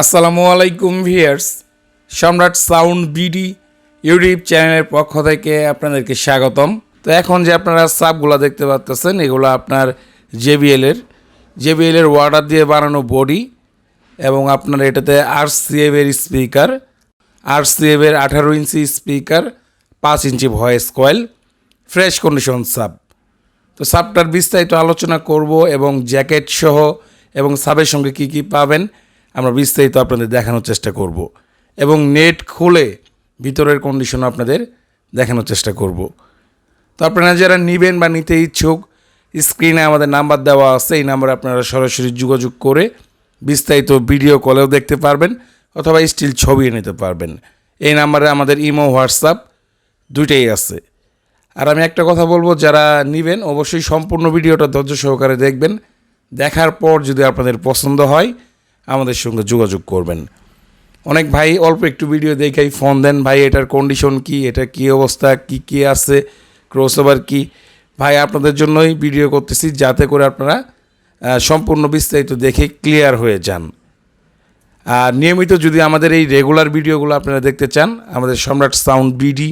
আসসালামু আলাইকুম ভিয়ার্স সম্রাট সাউন্ড বিডি ইউটিউব চ্যানেলের পক্ষ থেকে আপনাদেরকে স্বাগতম। তো এখন যে আপনারা সাবগুলো দেখতে পাচ্তেছেন, এগুলো আপনার জেবিএলের জেবিএলের ওয়াটার দিয়ে বানানো বডি এবং আপনার এটাতে আর সিএফের স্পিকার আর সিএফের আঠারো ইঞ্চি স্পিকার, পাঁচ inch voice coil, fresh condition sub তো সাবটার বিস্তারিত আলোচনা করব এবং জ্যাকেট সহ এবং সাবের সঙ্গে কি কি পাবেন আমরা বিস্তারিত আপনাদের দেখানোর চেষ্টা করব। এবং নেট খুলে ভিতরের কন্ডিশন আপনাদের দেখানোর চেষ্টা করব। তো আপনারা যারা নেবেন বা নিতে ইচ্ছুক স্ক্রিনে আমাদের নাম্বার দেওয়া আছে, এই নাম্বারে আপনারা সরাসরি যোগাযোগ করে বিস্তারিত ভিডিও কলেও দেখতে পারবেন অথবা স্টিল ছবিও নিতে পারবেন। এই নাম্বারে আমাদের ইমো হোয়াটসঅ্যাপ দুইটাই আছে। আর আমি একটা কথা বলব, যারা নেবেন অবশ্যই সম্পূর্ণ ভিডিওটা ধৈর্য সহকারে দেখবেন। দেখার পর যদি আপনাদের পছন্দ হয় আমাদের সঙ্গে যোগাযোগ করবেন। অনেক ভাই অল্প একটু ভিডিও দেখেই ফোন দেন, ভাই, এটার কন্ডিশন কি? এটা কি অবস্থা? কি কি আছে? ক্রস ওভার কী? ভাই, আপনাদের জন্যই ভিডিও করতেছি যাতে করে আপনারা সম্পূর্ণ বিস্তারিত দেখে ক্লিয়ার হয়ে যান। আর নিয়মিত যদি আমাদের এই রেগুলার ভিডিওগুলো আপনারা দেখতে চান, আমাদের সম্রাট সাউন্ড বিডি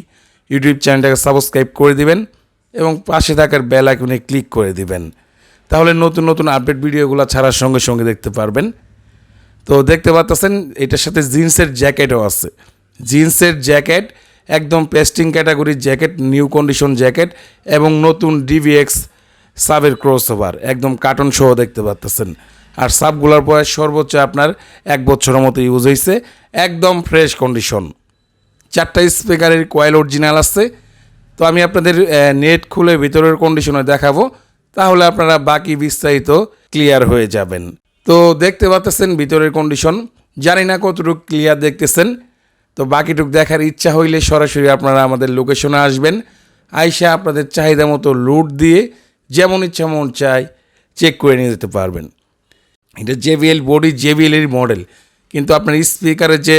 ইউটিউব চ্যানেলটাকে সাবস্ক্রাইব করে দিবেন এবং পাশে থাকার বেল আইকনে ক্লিক করে দিবেন। তাহলে নতুন নতুন আপডেট ভিডিওগুলো ছাড়ার সঙ্গে সঙ্গে দেখতে পারবেন। তো দেখতে পাচ্ছেন এটার সাথে জিন্সের জ্যাকেটও আছে। জিন্সের জ্যাকেট, একদম পেস্টিং ক্যাটাগরির জ্যাকেট নিউ কন্ডিশন জ্যাকেট এবং নতুন ডিভিএক্স সাবের ক্রস ওভার একদম কার্টন সহ দেখতে পাচ্তেছেন আর সাবগুলোর বয়স সর্বোচ্চ আপনার এক বছরের মতো ইউজ হয়েছে একদম ফ্রেশ কন্ডিশন চারটা স্পিকারের কয়েল অরিজিনাল আছে। তো আমি আপনাদের নেট খুলে ভিতরের কন্ডিশনে দেখাবো, তাহলে আপনারা বাকি বিস্তারিত ক্লিয়ার হয়ে যাবেন। তো দেখতে পাচ্ছেন ভিতরের কন্ডিশন জানি না কতটুকু ক্লিয়ার দেখতেছেন। তো বাকিটুক দেখার ইচ্ছা হইলে সরাসরি আপনারা আমাদের লোকেশনে আসবেন। আইসা আপনাদের চাহিদা মতো লুট দিয়ে যেমন ইচ্ছা মন চাই চেক করে নিয়ে যেতে পারবেন। এটা জেবিএল বডি জেবিএলের মডেল কিন্তু আপনার স্পিকারের যে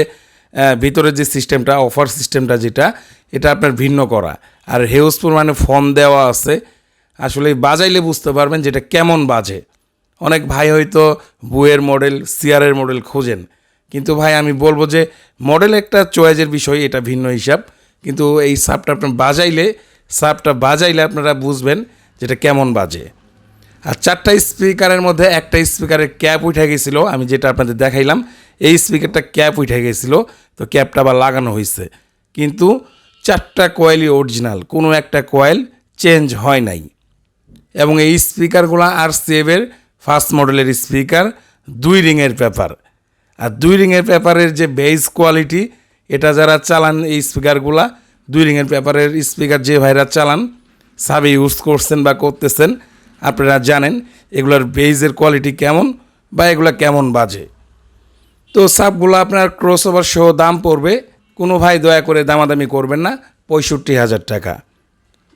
আহ, ভিতরের যে সিস্টেমটা অফার সিস্টেমটা যেটা এটা আপনার ভিন্ন করা। আর হেউসপুর মানে ফোন দেওয়া আছে। আসলে বাজাইলে বুঝতে পারবেন যেটা কেমন বাজে। অনেক ভাই হয়তো বুয়ের মডেল সিয়ারের মডেল খোঁজেন। কিন্তু ভাই, আমি বলব যে মডেল একটা চয়েসের বিষয়, এটা ভিন্ন হিসাব। কিন্তু এই সাপটা আপনার বাজাইলে সাপটা বাজাইলে আপনারা বুঝবেন যেটা কেমন বাজে। আর চারটা স্পিকারের মধ্যে একটা স্পিকারের ক্যাপ উঠে গেছিল, আমি যেটা আপনাদের দেখাইলাম, এই স্পিকারটা ক্যাপ উঠে গেছিল, তো ক্যাপটা আবার লাগানো হয়েছে কিন্তু চারটা কয়েলই অরিজিনাল কোনো একটা কয়েল চেঞ্জ হয় নাই। এবং এই স্পিকারগুলো আর সেভের ফার্স্ট মডেলের স্পিকার, দুই রিংয়ের পেপার। আর দুই রিংয়ের পেপারের যে বেস কোয়ালিটি, এটা যারা চালান এই স্পিকারগুলা, দুই রিংয়ের পেপারের স্পিকার যে ভাইরা চালান সাবে ইউজ করছেন বা করতেছেন, আপনারা জানেন এগুলোর বেইজের কোয়ালিটি কেমন বা এগুলো কেমন বাজে। তো সাবগুলো আপনার ক্রস ওভার সহ দাম পড়বে, কোনো ভাই দয়া করে দামাদামি করবেন না, পঁয়ষট্টি হাজার টাকা।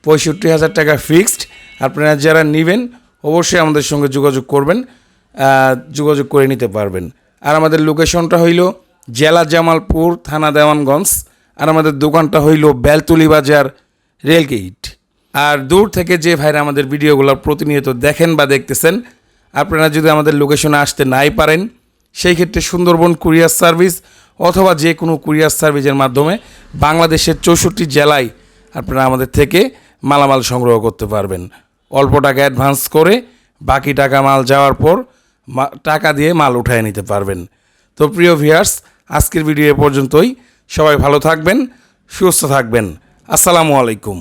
পঁয়ষট্টি হাজার টাকা ফিক্সড আপনারা যারা নেবেন অবশ্যই আমাদের সঙ্গে যোগাযোগ করবেন যোগাযোগ করে নিতে পারবেন। আর আমাদের লোকেশনটা হইল জেলা জামালপুর থানা দেওয়ানগঞ্জ, আর আমাদের দোকানটা হইল বেলতুলি বাজার রেলগেট। আর দূর থেকে যে ভাইরা আমাদের ভিডিওগুলো প্রতিনিয়ত দেখেন বা দেখতেছেন, আপনারা যদি আমাদের লোকেশনে আসতে নাই পারেন, সেই ক্ষেত্রে সুন্দরবন কুরিয়ার সার্ভিস অথবা যে কোনো কুরিয়ার সার্ভিসের মাধ্যমে বাংলাদেশের চৌষট্টি জেলায় আপনারা আমাদের থেকে মালামাল সংগ্রহ করতে পারবেন। অল্প টাকা অ্যাডভান্স করে বাকি টাকা মাল যাওয়ার পর টাকা দিয়ে মাল উঠায় নিতে পারবেন। তো প্রিয় ভিয়ার্স আজকের ভিডিও পর্যন্তই। সবাই ভালো থাকবেন, সুস্থ থাকবেন। আসসালামু আলাইকুম।